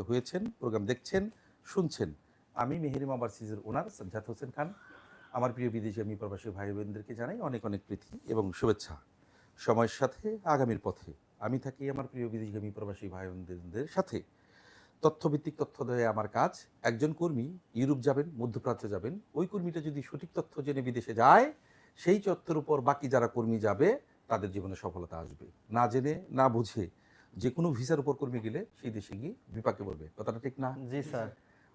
হয়েছেন, প্রোগ্রাম দেখছেন, শুনছেন। আমি মেহেরিমা ওভারসিজের ওনার, সাজ্জাদ হোসেন খান। আমার প্রিয় বিদেশি আমি প্রবাসী ভাই বোনদেরকে জানাই অনেক অনেক প্রীতি এবং শুভেচ্ছা। সময়ের সাথে আগামীর পথে আমি থাকি আমার প্রিয় বিদেশগামী প্রবাসী ভাই বোনদের সাথে। তথ্যভিত্তিক তথ্য দেয় আমার কাজ, একজন কর্মী ইউরোপ যাবেন, মধ্যপ্রাচ্য যাবেন, ওই কর্মীটা যদি সঠিক তথ্য জেনে বিদেশে যায়, সেই তথ্যের উপর বাকি যারা কর্মী যাবে, তাদের জীবনে সফলতা আসবে। না জেনে, না বুঝে যে কোনো ভিসার উপর কর্মী গেলে সেই দেশে গিয়ে বিপাকে পড়বে। কথাটা ঠিক না? জি স্যার।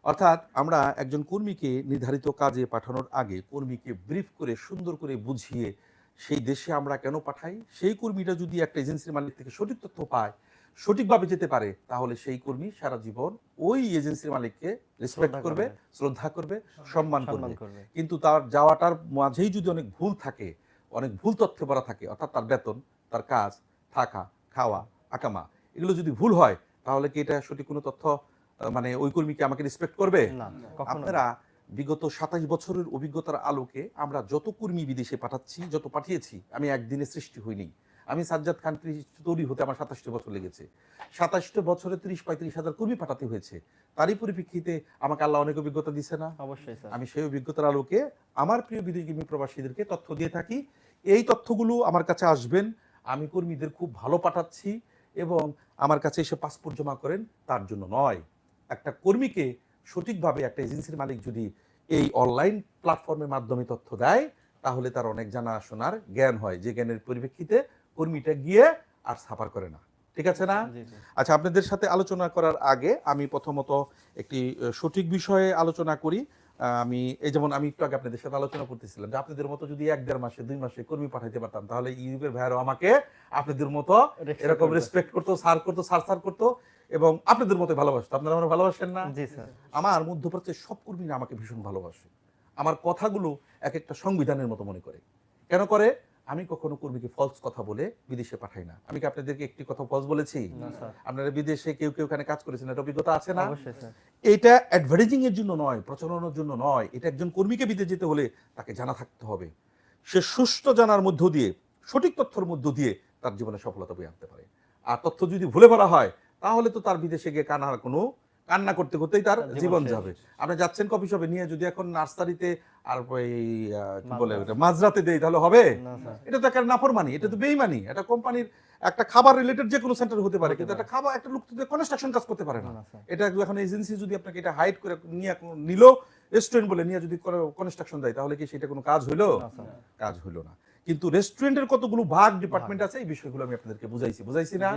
অর্থাৎ আমরা একজন কর্মীকে নির্ধারিত কাজে পাঠানোর আগে কর্মীকে ব্রিফ করে সুন্দর করে বুঝিয়ে সেই দেশে আমরা কেন পাঠাই? সেই কর্মীটা যদি একটা এজেন্সির মালিক থেকে সঠিক তথ্য পায় সঠিকভাবে যেতে পারে তাহলে সেই কর্মী সারা জীবন ওই এজেন্সির মালিককে রেসপেক্ট করবে। শ্রদ্ধা করবে সম্মান করবে সম্মান করবে। কিন্তু তার যাওয়াটার মাঝেই যদি অনেক ভুল থাকে অনেক ভুল তথ্যে ভরা থাকে অর্থাৎ তার বেতন তার কাজ থাকা খাওয়া আকামা এগুলো যদি ভুল হয় তাহলে কি এটা সঠিক কোনো তথ্য মানে ওই কর্মীকে আমাকে রেসপেক্ট করবে? না আপনারা বিগত সাতাশ বছরের অভিজ্ঞতার আলোকে আমরা যত কর্মী বিদেশে পাঠাচ্ছি যত পাঠিয়েছি আমি একদিনে সৃষ্টি হইনি। আমি সাজ্জাদ খান তৈরি হতে আমার সাতাশটি বছর লেগেছে। সাতাশটা বছরে ত্রিশ পঁয়ত্রিশ হাজার কর্মী পাঠাতে হয়েছে। তারই পরিপ্রেক্ষিতে আমাকে আল্লাহ অনেক অভিজ্ঞতা দিছে না? অবশ্যই আমি সেই অভিজ্ঞতার আলোকে আমার প্রিয় বিদেশি প্রবাসীদেরকে তথ্য দিয়ে থাকি। এই তথ্যগুলো আমার কাছে আসবেন। আমি কর্মীদের খুব ভালো পাঠাচ্ছি। এবং আমার কাছে এসে পাসপোর্ট জমা করেন তার জন্য নয়। একটা কর্মীকে সঠিকভাবে একটা এজেন্সির মালিক যদি এই অনলাইন প্ল্যাটফর্মের মাধ্যমে তথ্য দেয় তাহলে তার অনেক জানা শোনার জ্ঞান হয়। যে জ্ঞানের পরিপ্রেক্ষিতে কর্মীটা গিয়ে আর সাফার করে না। ঠিক আছে না? আচ্ছা আপনাদের সাথে আলোচনা করার আগে আমি প্রথমত একটি সঠিক বিষয়ে আলোচনা করি। আমি এই যেমন আমি একটু আগে আপনাদের সাথে আলোচনা করতেছিলাম যে আপনাদের মতো যদি এক দেড় মাসে দুই মাসে কর্মী পাঠাইতে পারতাম তাহলে ইউরোপের ভাইয়ারও আমাকে আপনাদের মতো এরকম রেসপেক্ট করতো সার করতো সার সার করতো এবং আপনাদের মতো ভালোবাসতো। আপনারা আমার ভালোবাসেন না? জি স্যার। আমার মধ্যপ্রাচ্যের সব কর্মীরা আমাকে ভীষণ ভালোবাসে। আমার কথাগুলো এক একটা সংবিধানের মতো মনে করে। কেন করে? আমি কখনো কর্মীকে ফলস কথা বলে বিদেশে পাঠাই না। আমি কি আপনাদেরকে একটি কথা ফলস বলেছি? আপনারা বিদেশে কেউ কেউ এখানে কাজ করেছেন এটা অভিজ্ঞতা আছে না? এটা অ্যাডভার্টাইজিং এর জন্য নয় প্রচারণার জন্য নয় এটা একজন কর্মীকে বিদেশ যেতে হলে তাকে জানা থাকতে হবে। সে সুষ্ঠু জানার মধ্য দিয়ে সঠিক তথ্যের মধ্য দিয়ে তার জীবনে সফলতা বয়ে আনতে পারে। আর তথ্য যদি ভুলে ভরা হয় তাহলে তো তার বিদেশে গিয়ে কান্নার কোনো কান্না করতে করতেই তার জীবন যাবে। আপনি যাচ্ছেন কফি শপে নিয়ে যদি এখন নার্সারিতে আর ওই কি বলে ওটা মাঝরাতে দেই তাহলে হবে? এটা তো একটা নাফরমানি এটা তো বেইমানি। এটা কোম্পানির একটা খাবার রিলেটেড যে কোনো সেন্টার হতে পারে কিন্তু একটা খাবার একটা লোক কনস্ট্রাকশন কাজ করতে পারে না। না এটা এখন এজেন্সি যদি আপনাকে এটা হাইড করে নিয়ে নিল রেস্টুরেন্ট বলে নিয়ে যদি কনস্ট্রাকশন দেয় তাহলে কি সেটা কোনো কাজ হইল? কাজ হইল না। কিন্তু রেস্টুরেন্টের কতগুলো ভাগ ডিপার্টমেন্ট আছে এই বিষয়গুলো আমি আপনাদেরকে বুঝাইছি। বুঝাইছি না?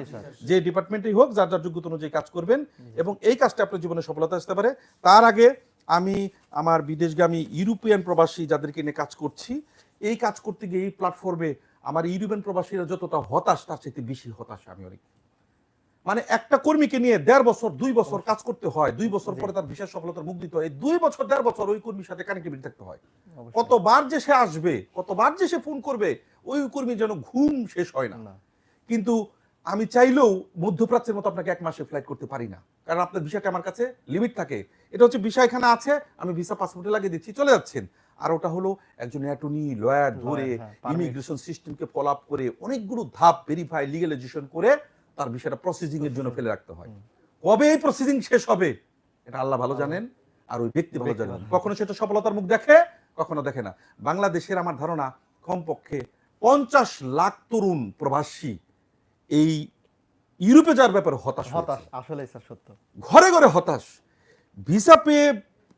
যে ডিপার্টমেন্টেই হোক যার যার যোগ্যতা অনুযায়ী কাজ করবেন এবং এই কাজটা আপনার জীবনে সফলতা আসতে পারে। তার আগে আমি আমার বিদেশগামী ইউরোপিয়ান প্রবাসী যাদেরকে নিয়ে কাজ করছি এই কাজ করতে গিয়ে এই প্ল্যাটফর্মে আমার ইউরোপিয়ান প্রবাসীরা যতটা হতাশ তার চাইতে বেশি হতাশা আমি অনেক। মানে একটা কর্মীকে নিয়ে দেড় বছর দুই বছর কাজ করতে হয় দুই বছর পরে তার বিশেষ সফলতার মুখ দিতে হয় দুই বছর দেড় বছর ওই কর্মীর সাথে কানেক্টিভিটি থাকতে হয়। কতবার যে সে আসবে কতবার যে সে ফোন করবে ওই কর্মীর যেন ঘুম শেষ হয় না। কিন্তু আমি চাইলেও মধ্যপ্রাচ্যের মতো আপনাকে এক মাসে ফ্লাইট করতে পারি না। কারণ আপনার ভিসাটা আমার কাছে লিমিট থাকে। এটা হচ্ছে ভিসা এখানে আছে আমি ভিসা পাসপোর্টে লাগিয়ে দিচ্ছি চলে যাচ্ছেন। আর ওটা হলো একজন অ্যাটর্নি লয়ার ধরে ইমিগ্রেশন সিস্টেমকে ফলো আপ করে অনেকগুলো ধাপ ভেরিফাই লিগেলাইজেশন করে তার বিষয়টা প্রসেসিং এর জন্য ফেলে রাখতে হয়। কবে এই প্রসেসিং শেষ হবে? এটা আল্লাহ ভালো জানেন আর ওই ব্যক্তি ভালো জানেন। কখনো সেটা সফলতার মুখ দেখে কখনো দেখে না। বাংলাদেশের আমার ধারণা কমপক্ষে পঞ্চাশ লাখ তরুণ প্রবাসী এই ইউরোপে যাওয়ার ব্যাপারে হতাশ হতাশ আসলে স্যার সত্য। ঘরে ঘরে হতাশ। ভিসা পেয়ে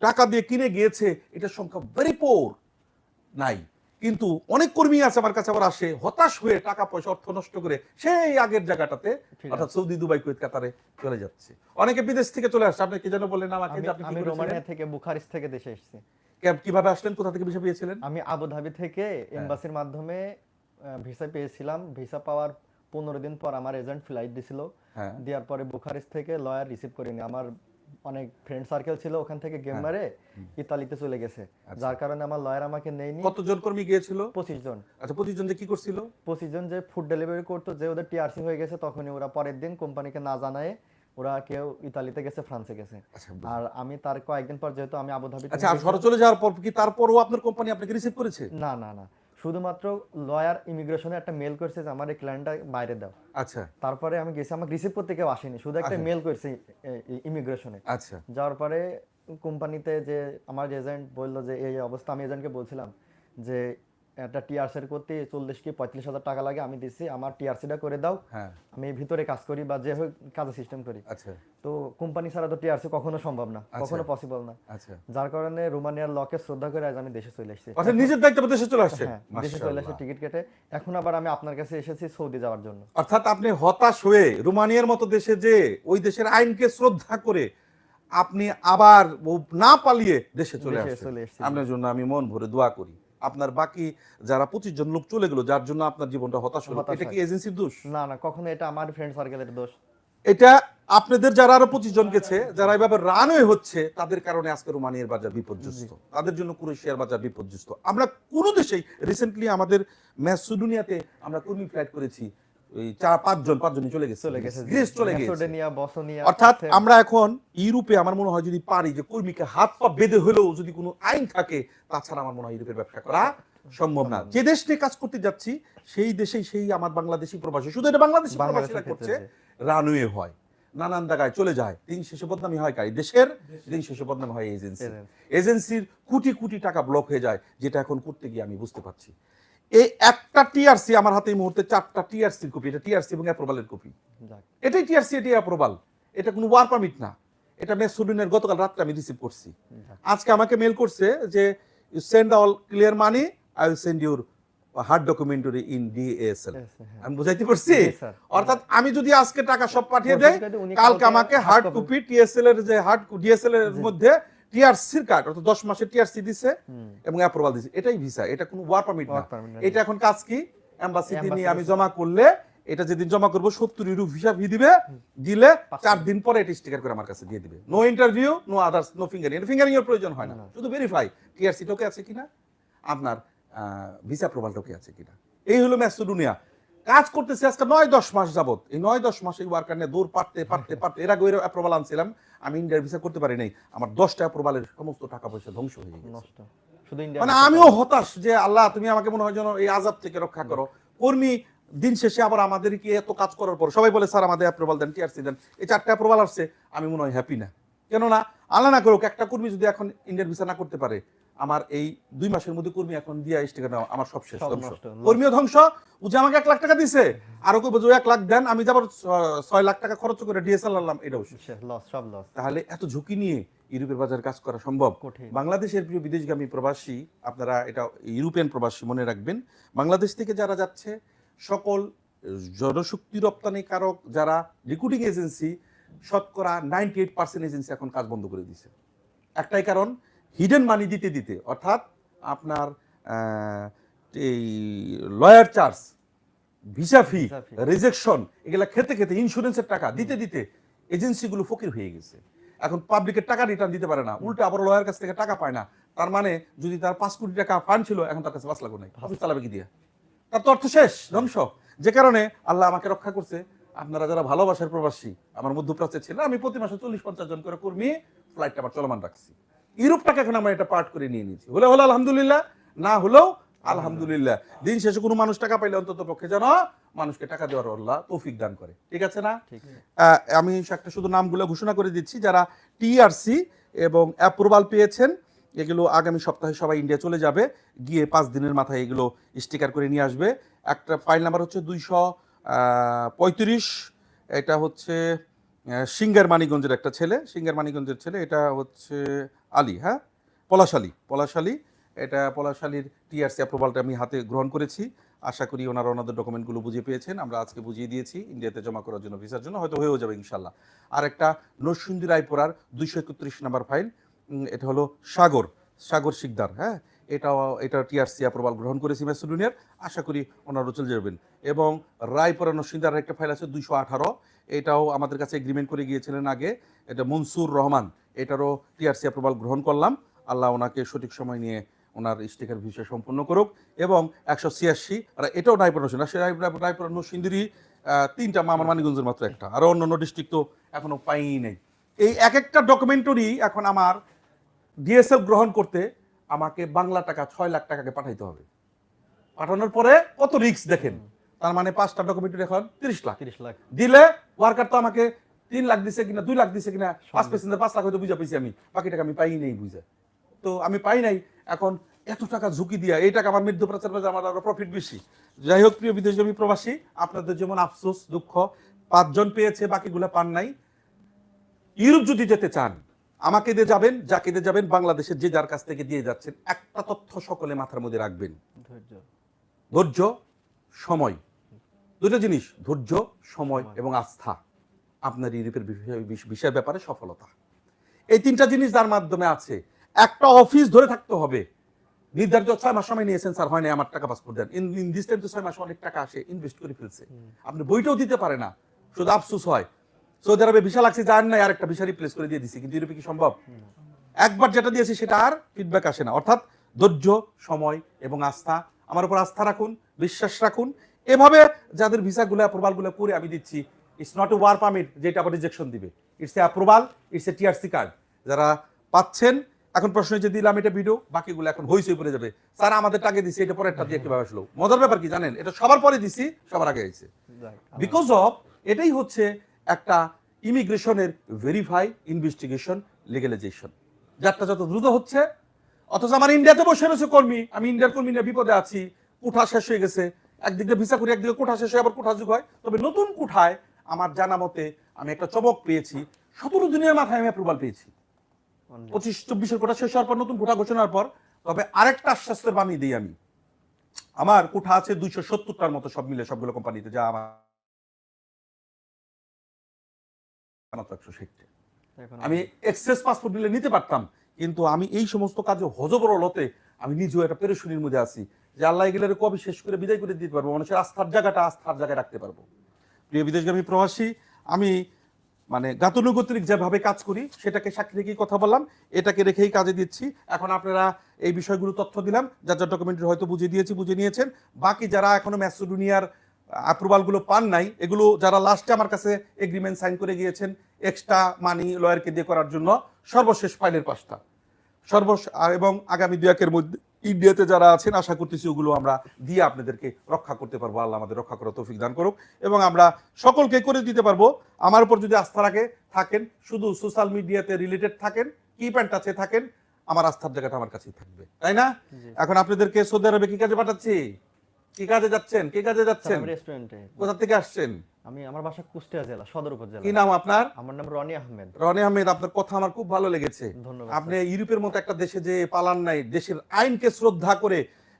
টাকা দিয়ে কিনে গিয়েছে এটার সংখ্যা ভেরি পোর নাই। কিন্তু অনেক কর্মী আছে আমার কাছে আবার আসে হতাশ হয়ে টাকা পয়সা অর্থ নষ্ট করে সেই আগের জায়গাটাতে অর্থাৎ সৌদি দুবাই কুয়েত কাতারে চলে যাচ্ছে। অনেকে বিদেশ থেকে চলে আসছে আপনি কি যেন বললেন আমাকে আমি আপনি আমি রোমানিয়া থেকে বুখারিস্ট থেকে দেশে এসেছি। কীভাবে আসলেন? কোথা থেকে ভিসা পেয়েছিলেন? আমি আবুধাবি থেকে এমবাসির মাধ্যমে ভিসা পেয়েছিলাম। ভিসা পাওয়ার পনেরো দিন পর আমার এজেন্ট ফ্লাইট দিছিল। হ্যাঁ। দেওয়ার পরে বুখারিস্ট থেকে লয়ার রিসিভ করিনি। আমার অনেক ফ্রেন্ড সার্কেল ছিল ওখান থেকে গেম হ্যাঁ। মারে ইতালিতে চলে গেছে। আচ্ছা। যার কারণে আমার লয়ার আমাকে নেয়নি। কতজন কর্মী গিয়েছিল? পঁচিশ জন। আচ্ছা পঁচিশ জন যে কি করছিল? পঁচিশ জন যে ফুড ডেলিভারি করতো যে ওদের টিআরসি হয়ে গেছে তখনই ওরা পরের দিন কোম্পানিকে না জানায় ওরা কেউ ইতালিতে গেছে ফ্রান্সে গেছে। আচ্ছা আর আমি তার কয়েকদিন পর যেহেতু আমি আবুধাবি আচ্ছা আর চলে যাওয়ার পর কি তারপরও আপনার কোম্পানি আপনাকে রিসিভ করেছে? না না না। শুধুমাত্র লয়ার ইমিগ্রেশনে একটা মেল করছে যে আমার এই ক্লায়েন্টটা বাইরে দাও। আচ্ছা। তারপরে আমি গেছি আমাকে রিসিভ করতে কেউ আসেনি শুধু একটা মেল করছে ইমিগ্রেশনে আচ্ছা। যাওয়ার পরে কোম্পানিতে যে আমার এজেন্ট বলল যে এই অবস্থা আমি এজেন্টকে বলছিলাম যে একটা টিআরসির করতে চল্লিশ কি পঁয়ত্রিশ হাজার টাকা লাগে আমি দিচ্ছি আমার টিআরসিটা করে দাও। হ্যাঁ। আমি ভিতরে কাজ করি বা যে হোক কাজে সিস্টেম করি। আচ্ছা। তো কোম্পানি ছাড়া তো টিআরসি কখনো সম্ভব না কখনো পসিবল না। আচ্ছা। যার কারণে রোমানিয়ার লকে শ্রদ্ধা করে আজ আমি দেশে চলে এসেছি। অর্থাৎ নিজের দায়িত্ব দেশে চলে আসছে? হ্যাঁ দেশে চলে এসে টিকিট কেটে এখন আবার আমি আপনার কাছে এসেছি সৌদি যাওয়ার জন্য। অর্থাৎ আপনি হতাশ হয়ে রোমানিয়ার মতো দেশে যে ওই দেশের আইনকে শ্রদ্ধা করে আপনি আবার না পালিয়ে দেশে চলে আসছেন। আপনার জন্য আমি মন ভরে দোয়া করি। আপনার বাকি যারা পঁচিশ জন লোক চলে গেল যার জন্য আপনার জীবনটা হতাশ হলো। এটা কি এজেন্সির দোষ? না না কখনো এটা আমার ফ্রেন্ড সার্কেলের দোষ। এটা আপনাদের যারা আরও পঁচিশ জন গেছে যারা এভাবে রানওয়ে হচ্ছে তাদের কারণে আজকে রোমানিয়ার বাজার বিপর্যস্ত। তাদের জন্য ক্রোয়েশিয়ার বাজার বিপর্যস্ত। আমরা কোনো দেশেই রিসেন্টলি আমাদের ম্যাসুডুনিয়াতে আমরা কর্মী ফ্লাইট করেছি। ওই চার পাঁচজন পাঁচজনই চলে গেছে। চলে গেছে গ্রিস চলে গেছে। বসনিয়া অর্থাৎ আমরা এখন ইউরোপে আমার মনে হয় যদি পারি যে কর্মীকে হাত পা বেঁধে হলেও যদি কোনো আইন থাকে তাছাড়া আমার মনে হয় ইউরোপের ব্যবসা করা সম্ভব না। যে দেশ নিয়ে কাজ করতে যাচ্ছি সেই দেশেই সেই আমার বাংলাদেশি প্রবাসী শুধু এটা বাংলাদেশি প্রবাসীরা করছে রানওয়ে হয়। নানান জায়গায় চলে যায়। দিন শেষে বদনামি হয় কাই দেশের? দিন শেষে বদনামি হয় এজেন্সি এজেন্সির কোটি কোটি টাকা ব্লক হয়ে যায় যেটা এখন করতে গিয়ে আমি বুঝতে পারছি। এই একটা টিআরসি আমার হাতে এই মুহূর্তে চারটা টিআরসির কপি এটা টিআরসি এবং অ্যাপ্রুভালের কপি এটাই টিআরসি এটাই অ্যাপ্রুভাল এটা কোনো ওয়ার পারমিট না। এটা মেসুডিনের গতকাল রাত্রে আমি রিসিভ করছি। আজকে আমাকে মেল করছে যে you send all clear money I will send your hard documentary in DSL হ্যাঁ। আমি বুঝাইতে পারছি? অর্থাৎ আমি যদি আজকে টাকা সব পাঠিয়ে দেই কালকে কালকে আমাকে হার্ড কপি টিএসএল এর যে হার্ড ডিএসএল এর মধ্যে টিআরসির কার্ড অর্থাৎ দশ মাসের টিআরসি দিছে এবং অ্যাপ্রুভাল দিছে। এটাই ভিসা এটা কোনো ওয়ার পারমিট না। এটা এখন কাজ কি? এম্বাসিতে নিয়ে আমি জমা করলে এটা যেদিন জমা করব সত্তর ইউরো ভিসা ফি দিবে দিলে চার দিন। পরে এটা স্টিকার করে আমার কাছে দিয়ে দিবে। No interview no others no fingering fingering এর প্রয়োজন হয় না। শুধু ভেরিফাই টিআরসি টোকে আছে কিনা? আপনার ভিসা প্রোভাল টোকে আছে কিনা? এই হলো ম্যাসুডুনিয়া কাজ করতেছে আজকে নয় দশ মাস যাবত এই নয় দশ মাস এই ওয়ার্কার নিয়ে দৌড় পারতে পারতে পারতে এর আগে অ্যাপ্রোভাল আনছিলাম। আমি ইন্ডিয়ার ভিসা করতে পারি নাই। আমার দশটা অ্যাপ্রোভালের সমস্ত টাকা পয়সা ধ্বংস হয়ে গেছে। মানে আমিও হতাশ যে আল্লাহ তুমি আমাকে মনে হয় যেন এই আজাব থেকে রক্ষা করো। কর্মী দিন শেষে আবার আমাদেরকে এত কাজ করার পর সবাই বলে স্যার আমাদের অ্যাপ্রুভাল দেন টিআরসি দেন। এই চারটা অ্যাপ্রুভাল আসছে আমি মনে হয় হ্যাপি না। কেননা আল্লাহ না করুক একটা কর্মী যদি এখন ইন্ডিয়ান ভিসা না করতে পারে আমার এই দুই মাসের মধ্যে কর্মী এখন দিয়ে স্টিকার নেওয়া আমার সব শেষ কর্মীও ধ্বংস। ও যে আমাকে এক লাখ টাকা দিছে আরও কইবো যে এক লাখ দেন আমি যাবার ছয় লাখ টাকা খরচ করে ডিএসএল আনলাম এটাও শেষ লস সব লস তাহলে এত ঝুঁকি নিয়ে ইউরোপের বাজার কাজ করা সম্ভব? বাংলাদেশের প্রিয় বিদেশগামী প্রবাসী আপনারা এটা ইউরোপিয়ান প্রবাসী মনে রাখবেন বাংলাদেশ থেকে যারা যাচ্ছে সকল জনশক্তি রপ্তানিকারক যারা রিক্রুটিং এজেন্সি শতকরা নাইনটি এইট পার্সেন্ট এজেন্সি এখন কাজ বন্ধ করে দিছে একটাই কারণ হিডেন মানি দিতে দিতে অর্থাৎ আপনার এই lawyer charge visa fee. Rejection এগুলা খেতে খেতে ইন্স্যুরেন্সের টাকা দিতে দিতে এজেন্সিগুলো ফকির হয়ে গেছে। এখন পাবলিকের টাকা রিটার্ন দিতে পারে না উল্টে আবার লয়ার কাছ থেকে টাকা পায় না। তার মানে যদি তার পাঁচ কোটি টাকা ফান্ড ছিল এখন তার কাছে পাঁচ লাখ নাই। অফিস চালাবে কি দিয়ে? তার তো অর্থ শেষ ধ্বংস। যে কারণে আল্লাহ আমাকে রক্ষা করছে। আপনারা যারা ভালোবাসার প্রবাসী আমার মধ্যপ্রাচ্যের ছিল আমি প্রতি মাসে চল্লিশ পঞ্চাশ জন করে কর্মী ফ্লাইটটা আবার চলমান রাখছি। ইউরোপটাকে এখন আমরা এটা পার্ট করে নিয়ে নিয়েছি। হলে হলো আলহামদুলিল্লাহ না হলেও আলহামদুলিল্লাহ। দিন শেষে কোনো মানুষ টাকা পাইলে অন্তত পক্ষে যেন মানুষকে টাকা দেওয়ার আল্লাহ তৌফিক দান করে। ঠিক আছে না? আমি একটা শুধু নামগুলো ঘোষণা করে দিচ্ছি। যারা টিআরসি এবং অ্যাপ্রুভাল পেয়েছেন এগুলো আগামী সপ্তাহে সবাই ইন্ডিয়া চলে যাবে। গিয়ে পাঁচ দিনের মাথায় এগুলো স্টিকার করে নিয়ে আসবে। একটা ফাইল নাম্বার হচ্ছে দুইশো পঁয়ত্রিশ। এটা হচ্ছে সিঙ্গার মানিগঞ্জের একটা ছেলে সিঙ্গার মানিগঞ্জের ছেলে। এটা হচ্ছে আলী হ্যাঁ? পলাশালী পলাশালী, এটা পলাশালীর টিআরসি অ্যাপ্রুভালটা আমি হাতে গ্রহণ করেছি। আশা করি ওনারা ওনাদের ডকুমেন্টগুলো বুঝিয়ে পেয়েছেন। আমরা আজকে বুঝিয়ে দিয়েছি ইন্ডিয়াতে জমা করার জন্য ভিসার জন্য, হয়তো হয়েও যাবে ইনশাল্লাহ আর একটা নরসিংদী রায়পুরার দুইশো একত্রিশ নাম্বার ফাইল এটা হলো সাগর সাগর শিকদার হ্যাঁ? এটাও, এটা টিআরসি অ্যাপ্রুভাল গ্রহণ করেছি ম্যাসিডোনিয়ার। আশা করি ওনারা চলে যাবেন। এবং রায়পুরা নরসিংদার একটা ফাইল আছে দুইশো আঠারো। এটাও আমাদের কাছে এগ্রিমেন্ট করে গিয়েছিলেন আগে। এটা মনসুর রহমান, এটারও টিআরসি অ্যাপ্রুভাল গ্রহণ করলাম। আল্লাহ ওনাকে সঠিক সময় নিয়ে ওনার স্টিকার বিষয় সম্পন্ন করুক এবং একশো ছিয়াশি, আর এটাও নরসিংদী রাজশাহী রায়পুর রায়পুর নরসিংদীরই তিনটা মা আমার মানিগঞ্জের মাত্র একটা, আর অন্য অন্য ডিস্ট্রিক্ট তো এখনও পাইই নেই। এই এক একটা ডকুমেন্টারি এখন আমার ডিএসএফ গ্রহণ করতে আমাকে বাংলা টাকা ছয় লাখ টাকাকে পাঠাইতে হবে। পাঠানোর পরে কত রিস্ক দেখেন? তার মানে পাঁচটা ডকুমেন্টারি এখন তিরিশ লাখ। তিরিশ লাখ। দিলে ওয়ার্কার তো আমাকে তিন লাখ দিছে কিনা দুই লাখ দিছে কিনা পাঁচ পেসেন্টের পাঁচ লাখ হয়তো বুঝা পেয়েছি আমি। বাকি টাকা আমি পাই নেই বুঝা। তো আমি পাই নাই এখন এত টাকা ঝুঁকি দিয়া এই টাকা আমার মৃত্যু প্রচার বাজার আমার আরও প্রফিট বেশি। যাই হোক প্রিয় বিদেশ বিদেশগামী প্রবাসী আপনাদের যেমন আফসোস দুঃখ পাঁচজন পেয়েছে বাকিগুলো পান নাই। ইউরোপ যদি যেতে চান আমাকে দিয়ে যাবেন যাকে দিয়ে যাবেন বাংলাদেশের যে যার কাছ থেকে দিয়ে যাচ্ছেন একটা তথ্য সকলে মাথার মধ্যে রাখবেন। ধৈর্য। ধৈর্য সময়। দুটো জিনিস ধৈর্য সময় এবং আস্থা। আপনার ইউরোপের বিষয়- বিষয়ের ব্যাপারে সফলতা। এই তিনটা জিনিস যার মাধ্যমে আছে। একটা অফিস ধরে থাকতে হবে। নির্ধারিত ছয় মাস সময় নিয়েছেন স্যার হয় না আমার টাকা পাসপোর্ট দেন। ইন দিস টাইম তো ছয় মাস অনেক টাকা আসে ইনভেস্ট করে ফেলছে। আপনি বইটাও দিতে পারে না। শুধু আফসোস হয়। সৌদি আরবে ভিসা লাগছে জান নাই আর একটা ভিসা রিপ্লেস করে দিয়ে দিছি। কিন্তু ইউরোপে কি সম্ভব? একবার যেটা দিয়েছি সেটা আর ফিডব্যাক আসে না। অর্থাৎ ধৈর্য সময় এবং আস্থা। আমার উপর আস্থা রাখুন বিশ্বাস রাখুন এভাবে যাদের ভিসাগুলো অ্যাপ্রুভালগুলো করে আমি দিচ্ছি it's not a work permit যেটা আবার রিজেকশন দিবে। It's a approval it's a TRC card যারা পাচ্ছেন এখন প্রশ্ন যে দিলাম এটা ভিডিও বাকিগুলো এখন হইসই পড়ে যাবে। স্যার আমাদের টাকা দিছি এটা পরেরটা দিয়ে কীভাবে আসলো? মজার ব্যাপার কি জানেন? এটা সবার পরে দিছি সবার আগে হয়েছে। বিকজ অফ এটাই হচ্ছে একটা ইমিগ্রেশনের ভেরিফাই ইনভেস্টিগেশন লিগেলাইজেশন যাত্রা যত দ্রুত হচ্ছে অথচ আমার ইন্ডিয়াতে বসে রয়েছে কর্মী। আমি ইন্ডিয়ার কর্মী নিয়ে বিপদে আছি উঠা শেষ হয়ে গেছে। একদিকে ভিসা করি একদিকে কুঠা শেষ হয়ে আবার কুঠা যুগ হয়। তবে নতুন কুঠায় আমার জানা মতে আমি একটা চমক পেয়েছি। সতেরো দিনের মাথায় আমি অ্যাপ্রুভাল পেয়েছি। পঁচিশ চব্বিশের কোটা শেষ হওয়ার পর নতুন কোটা ঘোষণার পর তবে আরেকটা আশ্বাসের বাণী দিই আমি। আমার কোঠা আছে দুইশো সত্তরটার মতো সব মিলে সবগুলো কোম্পানিতে যা আমার আমি এক্সেস পাসপোর্ট নিলে নিতে পারতাম কিন্তু আমি এই সমস্ত কাজে হজবরলতে আমি নিজেও একটা পেরেশনির মধ্যে আছি। যে আল্লাহ এগুলোর কবে শেষ করে বিদায় করে দিতে পারব। মানুষের আস্থার জায়গাটা আস্থার জায়গায় রাখতে পারব। প্রিয় বিদেশগামী প্রবাসী, আমি মানে গাতানুগতিক যেভাবে কাজ করি, সেটাকে সাক্ষী রেখেই কথা বললাম। এটাকে রেখেই কাজে দিচ্ছি। এখন আপনারা এই বিষয়গুলো তথ্য দিলাম। যার যার ডকুমেন্টারি হয়তো বুঝিয়ে দিয়েছি বুঝে নিয়েছেন। বাকি যারা এখনও ম্যাসোডোনিয়ার অ্যাপ্রুভালগুলো পান নাই, এগুলো যারা লাস্টে আমার কাছে এগ্রিমেন্ট সাইন করে গিয়েছেন এক্সট্রা মানি লয়ারকে দিয়ে করার জন্য সর্বশেষ ফাইলের পাশটা সর্বশ এবং আগামী দু একের মধ্যে ইন্ডিয়াতে যারা আছেন আশা করতেছি ওগুলো আমরা দিয়ে আপনাদেরকে রক্ষা করতে পারব। আল্লাহ আমাদের রক্ষা করার তৌফিক দান করুক এবং আমরা সকলকে করে দিতে পারব। আমার উপর যদি আস্থা রাখে থাকেন। শুধু সোশ্যাল মিডিয়াতে রিলেটেড থাকেন কি প্যান্ট আছে থাকেন আমার আস্থার জায়গাটা আমার কাছেই থাকবে। তাই না। এখন আপনাদেরকে সৌদি আরবে কি কাজে পাঠাচ্ছি? কি কাজে যাচ্ছেন? কি কাজে যাচ্ছেন? রেস্টুরেন্টে কোথা থেকে আসছেন? আমি আমার বাসা কুষ্টিয়া জেলা সদর উপজেলা। কি নাম আপনার? আমার নাম রনি আহমেদ। রনি আহমেদ আপনার কথা আমার খুব ভালো লেগেছে। ধন্যবাদ আপনি ইউরোপের মতো একটা দেশে যে পালান নাই দেশের আইনকে শ্রদ্ধা করে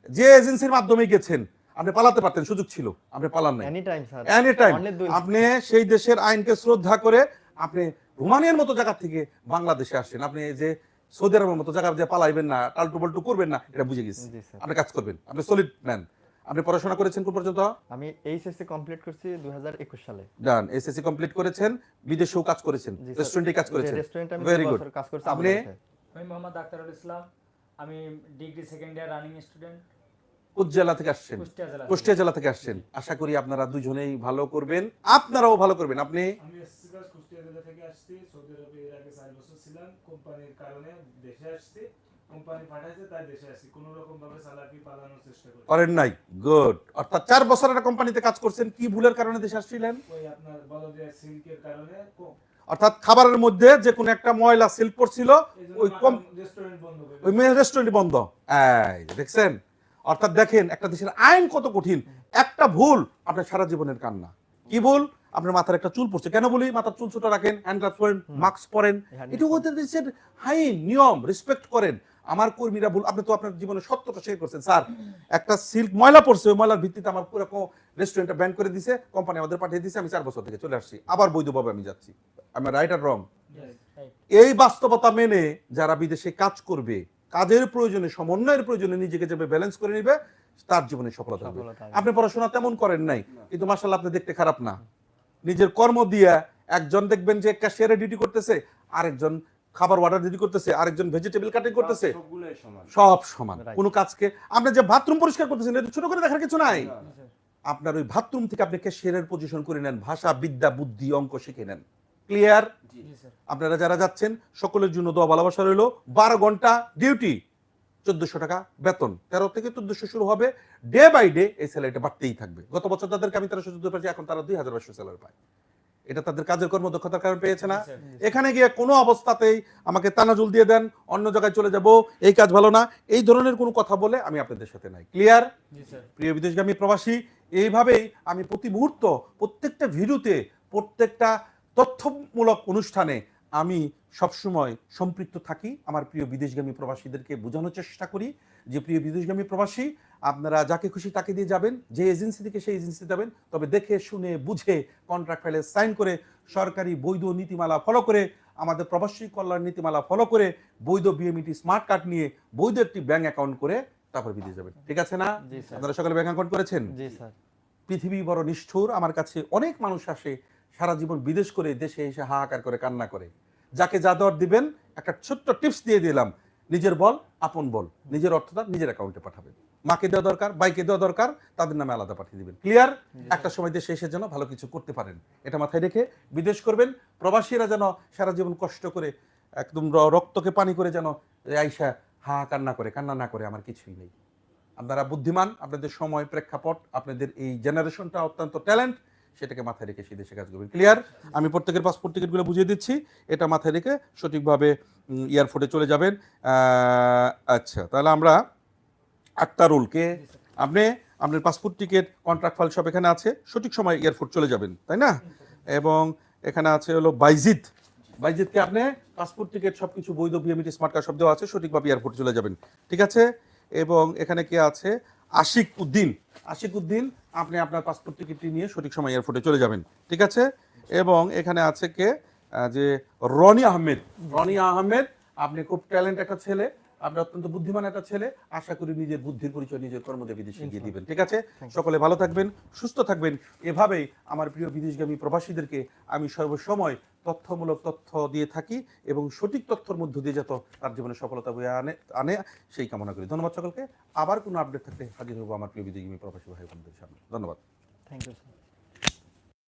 যে এজেন্সির মাধ্যমে গেছেন আপনি পালাতে পারতেন সুযোগ ছিল আপনি পালান নাই। Any time sir any time আপনি সেই দেশের আইনকে শ্রদ্ধা করে আপনি রোমানিয়ার মতো জায়গা থেকে বাংলাদেশে আসছেন। আপনি যে সৌদি আরবের মতো জায়গা যে পালাইবেন না টালটু পাল্টু করবেন না এটা বুঝে গেছি। আপনি কাজ করবেন আপনি সলিড ম্যান আপনি পড়াশোনা করেছেন কোন পর্যন্ত? আমি এইচএসসি কমপ্লিট করছি 2021 সালে। ডান এসএসসি কমপ্লিট করেছেন বিদেশেও কাজ করেছেন রেস্টুরেন্টে কাজ করেছেন। রেস্টুরেন্টে আমি Very দুই কাজ করছি আপনি? আমি মোহাম্মদ আক্তারুল ইসলাম। আমি degree second year running student জেলা থেকে আসছেন? কুষ্টিয়া জেলা থেকে। আসছেন। আশা করি আপনারা দুজনেই ভালো করবেন। আপনারাও ভালো করবেন। আপনি? আমি কুষ্টিয়া জেলা থেকে আসছি। সৌদি আরবে এর আগে চার বছর ছিলাম। কোম্পানির কারণে দেশে আসছি। কোম্পানি পাঠাইছে তাই দেশে আসছি কোনো রকম ভাবে চালাকি পালানোর চেষ্টা করি করেন নাই। গুড। অর্থাৎ চার বছর একটা কোম্পানিতে কাজ করছেন কি ভুলের কারণে দেশে আসছিলেন? ওই আপনার বলদিয়া সিল্কের কারণে অর্থাৎ খাবারের মধ্যে যে কোনো একটা ময়লা সিল্ক পড়ছিল ওই কম রেস্টুরেন্ট বন্ধ করে ওই মেয়ের রেস্টুরেন্ট বন্ধ। এই দেখছেন? অর্থাৎ দেখেন একটা দেশের আইন কত কঠিন। একটা ভুল আপনার সারা জীবনের কান্না। কি ভুল? আপনার মাথার একটা চুল পড়ছে। কেন বলি? মাথার চুল ছোট রাখেন হ্যান্ড গ্লাভস পরেন। মাস্ক পরেন এটা ওদের দেশের আইন নিয়ম রেসপেক্ট করেন। আমার কর্মীরা ভুল আপনি তো আপনার জীবনে সত্যটা শেয়ার করছেন। স্যার একটা সিল্ক ময়লা পড়ছে ওই ময়লার ভিত্তিতে আমার পুরো রেস্টুরেন্টটা ব্যান করে দিছে কোম্পানি আমাদের পাঠিয়ে দিছে আমি চার বছর থেকে চলে আসছি। আবার বৈধভাবে আমি যাচ্ছি। আমি রাইট আর রং এই বাস্তবতা মেনে যারা বিদেশে কাজ করবে কাজের প্রয়োজনে সমন্বয়ের প্রয়োজনে নিজেকে যাবে ব্যালেন্স করে নিবে তার জীবনে সফলতা হবে। আপনি পড়াশোনা তেমন করেন নাই কিন্তু মাসাল্লাহ আপনি দেখতে খারাপ না। নিজের কর্ম দিয়ে একজন দেখবেন যে ক্যাশিয়ারে ডিউটি করতেছে আরেকজন খাবার অর্ডার ডিউটি করতেছে আরেকজন ভেজিটেবল কাটিং করতেছে সব সমান. কোনো কাজকে আপনি যে বাথরুম পরিষ্কার করতেছেন এটা ছোট করে দেখার কিছু নাই। আপনার ওই বাথরুম থেকে আপনি ক্যাশিয়ারের পজিশন করে নেন ভাষা বিদ্যা বুদ্ধি অঙ্ক শিখে নেন। ক্লিয়ার জি। স্যার আপনারা যারা যাচ্ছেন সকলের জন্য দোয়া ভালোবাসা রইল। বারো ঘণ্টা ডিউটি চোদ্দশো টাকা বেতন। তেরো থেকে চোদ্দশো শুরু হবে। ডে বাই ডে এই স্যালারিটা বাড়তেই থাকবে। গত বছর তাদেরকে আমি তেরোশো চোদ্দ পেয়েছি এখন তারা দুই হাজার পাঁচশো স্যালারি পায়। এটা তাদের কাজের কর্মদক্ষতার কারণে পেয়েছে না। এখানে গিয়ে কোনো অবস্থাতেই আমাকে তানাজুল দিয়ে দেন অন্য জায়গায় চলে যাব এই কাজ ভালো না। এই ধরনের কোনো কথা বলে আমি আপনাদের সাথে নাই। ক্লিয়ার প্রিয় বিদেশগামী প্রবাসী এইভাবেই আমি প্রতি মুহূর্ত প্রত্যেকটা ভিডিওতে প্রত্যেকটা তথ্যমূলক অনুষ্ঠানে আমি সবসময় সম্পৃক্ত থাকি। আমার প্রিয় বিদেশগামী প্রবাসীদেরকে বোঝানোর চেষ্টা করি যে প্রিয় বিদেশগামী প্রবাসী আপনারা যাকে খুশি তাকে দিয়ে যাবেন যে এজেন্সি থেকে সেই এজেন্সি যাবেন। তবে দেখে শুনে বুঝে কন্ট্রাক্ট ফাইলে সাইন করে সরকারি বৈধ নীতিমালা ফলো করে আমাদের প্রবাসী কল্যাণ নীতিমালা ফলো করে বৈধ বিএমইটি স্মার্ট কার্ড নিয়ে বৈধ একটি ব্যাংক অ্যাকাউন্ট করে তারপর বিদেশ যাবেন। ঠিক আছে না? আপনারা সকালে ব্যাংক অ্যাকাউন্ট করেছেন? পৃথিবী বড় নিষ্ঠুর আমার কাছে অনেক মানুষ আসে সারা জীবন বিদেশ করে দেশে এসে হাহাকার করে কান্না করে। যাকে যা দেওয়ার দিবেন একটা ছোট্ট টিপস দিয়ে দিলাম। নিজের বল আপন বল। নিজের অর্থটা নিজের অ্যাকাউন্টে পাঠাবেন। মাকে দেওয়া দরকার বাইকে দেওয়া দরকার তাদের নামে আলাদা পাঠিয়ে দিবেন। ক্লিয়ার একটা সময় দেশে এসে যেন ভালো কিছু করতে পারেন এটা মাথায় রেখে বিদেশ করবেন। প্রবাসীরা যেন সারা জীবন কষ্ট করে একদম রক্তকে পানি করে যেন আইসা হা কান্না করে কান্না না করে আমার কিছুই নেই। আপনারা বুদ্ধিমান আপনাদের সময় প্রেক্ষাপট আপনাদের এই জেনারেশনটা অত্যন্ত ট্যালেন্ট সেটাকে মাথায় রেখে সেই দেশে কাজ করবেন। ক্লিয়ার আমি প্রত্যেকের পাসপোর্ট টিকিটগুলো বুঝিয়ে দিচ্ছি এটা মাথায় রেখে সঠিকভাবে এয়ারপোর্টে চলে যাবেন। আচ্ছা তাহলে আমরা আক্তারুলকে। আপনি, আপনার পাসপোর্ট টিকিট কন্ট্রাক্ট ফাইল সব এখানে আছে। সঠিক সময় এয়ারপোর্ট চলে যাবেন, তাই না? এবং এখানে আছে হলো বাইজিৎ বাইজিৎকে আপনি পাসপোর্ট টিকিট সব কিছু বৈধ বিএমইটি স্মার্ট কার্ড সব দেওয়া আছে, সঠিকভাবে এয়ারপোর্টে চলে যাবেন, ঠিক আছে? এবং এখানে কে আছে? আশিক উদ্দিন। আশিক উদ্দিন, আপনি আপনার পাসপোর্ট টিকিটটি নিয়ে সঠিক সময় এয়ারপোর্টে চলে যাবেন, ঠিক আছে? এবং এখানে আছে কে? যে রনি আহমেদ। রনি আহমেদ, আপনি খুব ট্যালেন্ট একটা ছেলে আপনি অত্যন্ত বুদ্ধিমান একটা ছেলে আশা করি নিজের বুদ্ধির পরিচয় নিজের কর্মদেবী বিদেশে গিয়ে দিবেন ঠিক আছে? সকলে ভালো থাকবেন সুস্থ থাকবেন। এভাবেই আমার প্রিয় বিদেশগামী প্রবাসীদেরকে আমি সর্বসময় তথ্যমূলক তথ্য দিয়ে থাকি এবং সঠিক তথ্যর মধ্য দিয়ে যত তার জীবনে সফলতা বয়ে আনে আনে সেই কামনা করি। ধন্যবাদ সকলকে। আবার কোনো আপডেট থাকলে হাজির হব আমার প্রিয় বিদেশগামী প্রবাসী ভাই বোনদের সামনে। ধন্যবাদ। Thank you